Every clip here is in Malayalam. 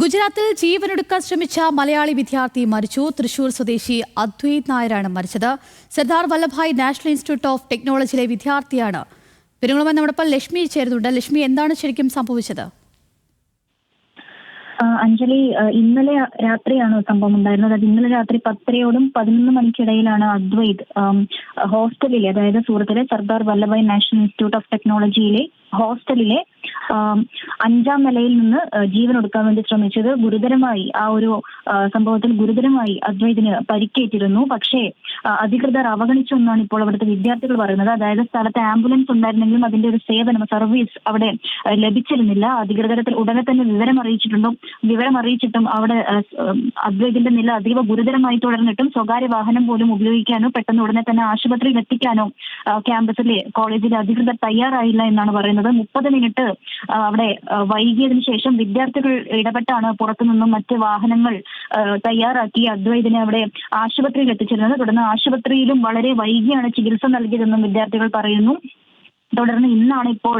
ഗുജറാത്തിൽ ജീവനൊടുക്കാൻ ശ്രമിച്ച മലയാളി വിദ്യാർത്ഥി മരിച്ചു. തൃശൂർ സ്വദേശി അദ്വൈത് നായരാണ് മരിച്ചത്. Sardar Vallabhbhai national institute of ടെക്നോളജിയിലെ വിദ്യാർത്ഥിയാണ്. പെരുങ്ങളുമായി നമ്മോടൊപ്പം ലക്ഷ്മി ചേരുന്നുണ്ട്. ലക്ഷ്മി എന്താണ് ശരിക്കും സംഭവിച്ചത്? അഞ്ജലി ഇന്നലെ രാത്രിയാണ് സംഭവം ഉണ്ടായിരുന്നത്? അത് ഇന്നലെ രാത്രി പത്തരയോടും പതിനൊന്ന് മണിക്കിടയിലാണ് അദ്വൈത് ഹോസ്റ്റലിലെ അതായത് സൂറത്തിലെ Sardar Vallabhbhai national institute of ടെക്നോളജിയിലെ ഹോസ്റ്റലിലെ അഞ്ചാം നിലയിൽ നിന്ന് ജീവൻ ഒടുക്കാൻ വേണ്ടി ശ്രമിച്ചത് ഗുരുതരമായി ആ ഒരു സംഭവത്തിൽ ഗുരുതരമായി അദ്വൈതിന് പരിക്കേറ്റിരുന്നു. പക്ഷേ അധികൃതർ അവഗണിച്ചു ഇപ്പോൾ അവിടുത്തെ വിദ്യാർത്ഥികൾ പറയുന്നത്. അതായത് സ്ഥലത്ത് ആംബുലൻസ് ഉണ്ടായിരുന്നെങ്കിലും അതിന്റെ ഒരു സേവനം സർവീസ് അവിടെ ലഭിച്ചിരുന്നില്ല. അധികൃതരത്തിൽ ഉടനെ തന്നെ വിവരം അറിയിച്ചിട്ടുണ്ടും വിവരം അറിയിച്ചിട്ടും അവിടെ അദ്വൈതിന്റെ നില അതീവ ഗുരുതരമായി തുടർന്നിട്ടും സ്വകാര്യ വാഹനം പോലും ഉപയോഗിക്കാനോ പെട്ടെന്ന് ഉടനെ തന്നെ ആശുപത്രിയിൽ എത്തിക്കാനോ ക്യാമ്പസിലെ കോളേജിലെ അധികൃതർ തയ്യാറായില്ല എന്നാണ് പറയുന്നത്. മുപ്പത് മിനിറ്റ് അവിടെ വൈകിയതിനു ശേഷം വിദ്യാർത്ഥികൾ ഇടപെട്ടാണ് പുറത്തുനിന്നും മറ്റ് വാഹനങ്ങൾ തയ്യാറാക്കി അദ്വൈതിനെ അവിടെ ആശുപത്രിയിൽ എത്തിച്ചിരുന്നത് തുടർന്ന് ആശുപത്രിയിലും വളരെ വൈകിയാണ് ചികിത്സ നൽകിയതെന്നും വിദ്യാർത്ഥികൾ പറയുന്നു. തുടർന്ന് ഇന്നാണ് ഇപ്പോൾ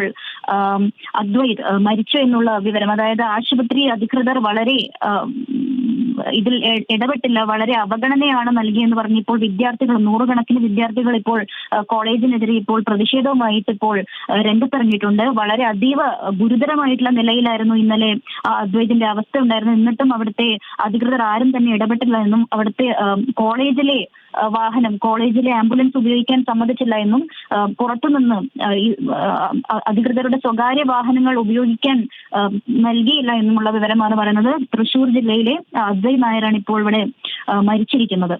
അദ്വൈത് മരിച്ചു എന്നുള്ള വിവരം. അതായത് ആശുപത്രി അധികൃതർ വളരെ ഇതിൽ ഇടപെട്ടില്ല. വളരെ അവഗണനയാണ് നൽകിയെന്ന് പറഞ്ഞ് ഇപ്പോൾ വിദ്യാർത്ഥികൾ നൂറുകണക്കിന് വിദ്യാർത്ഥികൾ ഇപ്പോൾ കോളേജിനെതിരെ ഇപ്പോൾ പ്രതിഷേധവുമായിട്ട് ഇപ്പോൾ രംഗത്തിറങ്ങിയിട്ടുണ്ട്. വളരെ അതീവ ഗുരുതരമായിട്ടുള്ള നിലയിലായിരുന്നു ഇന്നലെ അദ്വൈതിന്റെ അവസ്ഥ ഉണ്ടായിരുന്നു എന്നിട്ടും അവിടുത്തെ അധികൃതർ ആരും തന്നെ ഇടപെട്ടില്ല എന്നും അവിടുത്തെ കോളേജിലെ വാഹനം കോളേജിലെ ആംബുലൻസ് ഉപയോഗിക്കാൻ സമ്മതിച്ചില്ല എന്നും പുറത്തുനിന്ന് അധികൃതരുടെ സ്വകാര്യ വാഹനങ്ങൾ ഉപയോഗിക്കാൻ നൽകിയില്ല എന്നുമുള്ള വിവരമാണ് പറയുന്നത്. തൃശൂർ ജില്ലയിലെ അജയ് നായരാണ് ഇപ്പോൾ ഇവിടെ മരിച്ചിരിക്കുന്നത്.